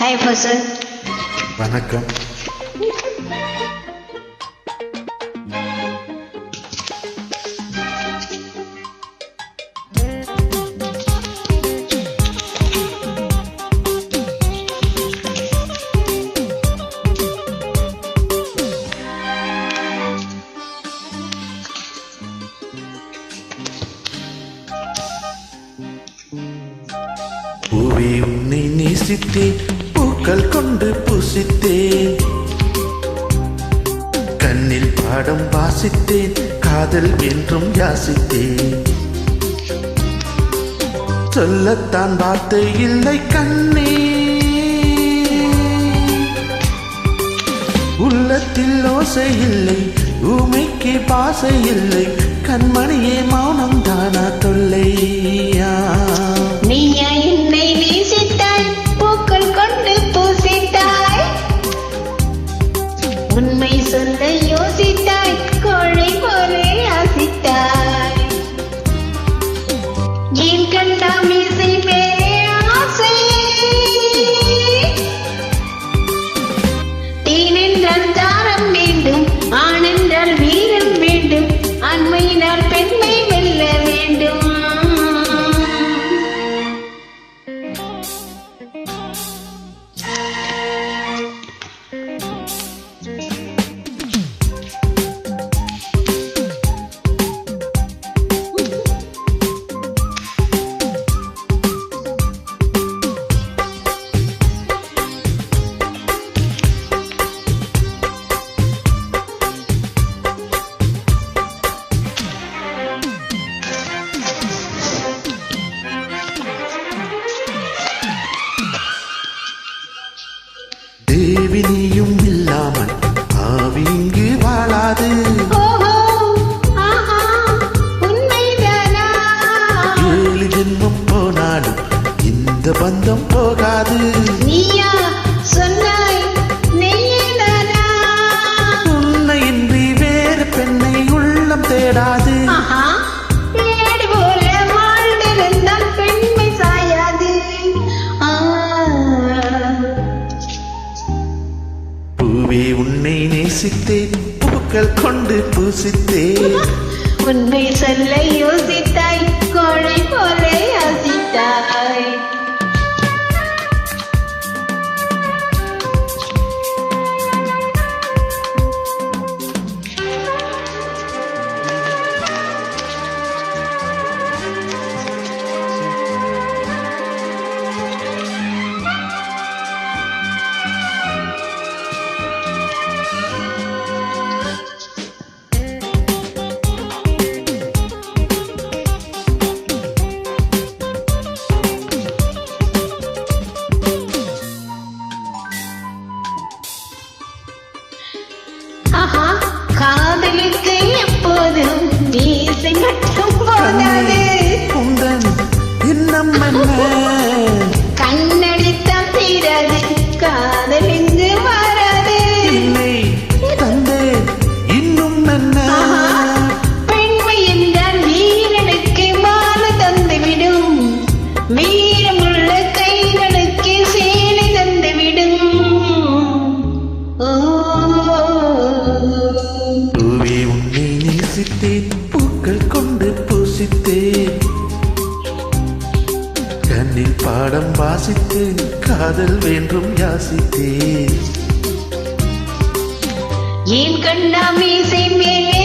Hi Fasal வணக்கம். பூவே உன்னை நேசித்தேன். கண்கள் கொண்டு புசித்தேன். கண்ணில் பாடம் வாசித்தேன் காதல் என்றும் யாசித்தேன். சொல்லத்தான் வார்த்தை இல்லை கண்ணே. உள்ளத்தில் ஓசை இல்லை ஊமைக்கு பாசை இல்லை கண்மணியே மௌனம் தானா தொல்லையா? ஏழு ஜென்மம் போனாலும் இந்த பந்தம் போகாது. நீயா சொன்னாய் உன்னையின்றி வேறு பெண்ணை உள்ளம் தேடாது. பூவே உன்னை நேசித்தேன். பூக்கள் கொண்டு பூசித்தே உண்மை சொல்ல யோசித்தாய் காதலுக்கு எப்போதும் மீசை மட்டும் போதாது. இன்னம் என்ன நேசித்தேன் பூக்கள் கொண்டு பூசித்தேன். கண்ணில் பாடம் வாசித்தேன் காதல் வேண்டும் யாசித்தேன். ஏன் கண்ணா மீசை மேலே